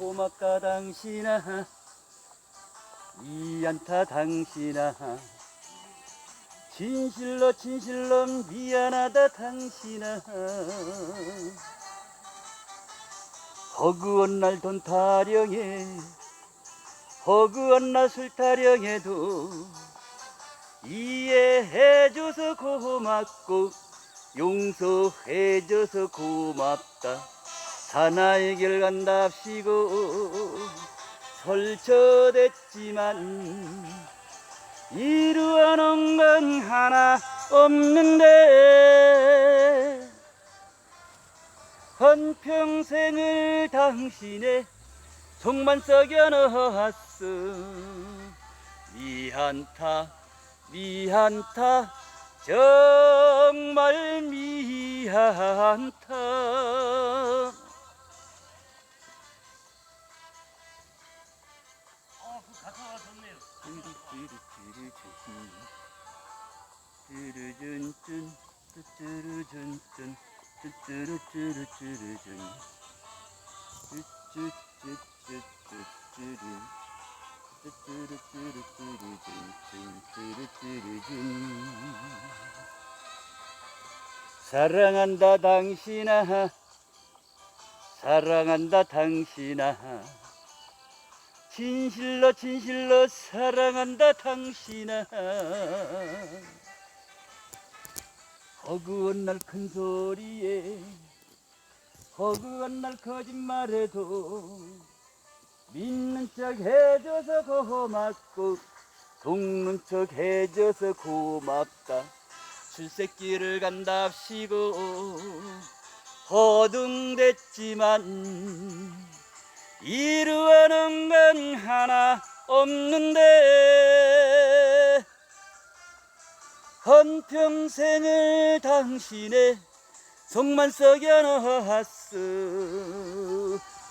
고맙다 당신아 미안타 당신아 진실로 진실로 미안하다 당신아 허구한 날돈 타령해 허구한 날술 타령해도 이해해줘서 고맙고 용서해줘서 고맙다. 사나이 길 간답시고 설쳐댔지만 이루어놓은 건 하나 없는데 한평생을 당신의 속만 썩여 넣었어 미안타 미안타 정말 미안타 어, 그. 뚜루준준 뚜루준준 뚜루뚜루뚜루준 뚜뚜뚜뚜뚜뚜루 뚜뚜루뚜루뚜루준 사랑한다 당신아 사랑한다 당신아 진실로 진실로 사랑한다 당신아 허구한 날 큰 소리에 허구한 날 거짓말해도 믿는 척 해줘서 고맙고 돕는 척 해줘서 고맙다. 출새끼를 간답시고 허둥댔지만 이루어놓은 건 하나 없는데 한평생을 당신의 속만 썩여 놓았어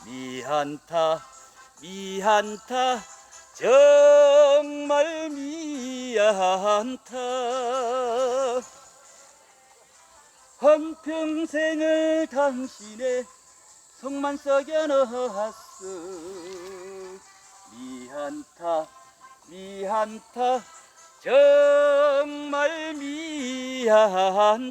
미안타 미안타 정말 미안타. 한평생을 당신의 속만 썩여 놓았어 미안타 미안타 정 말 미안타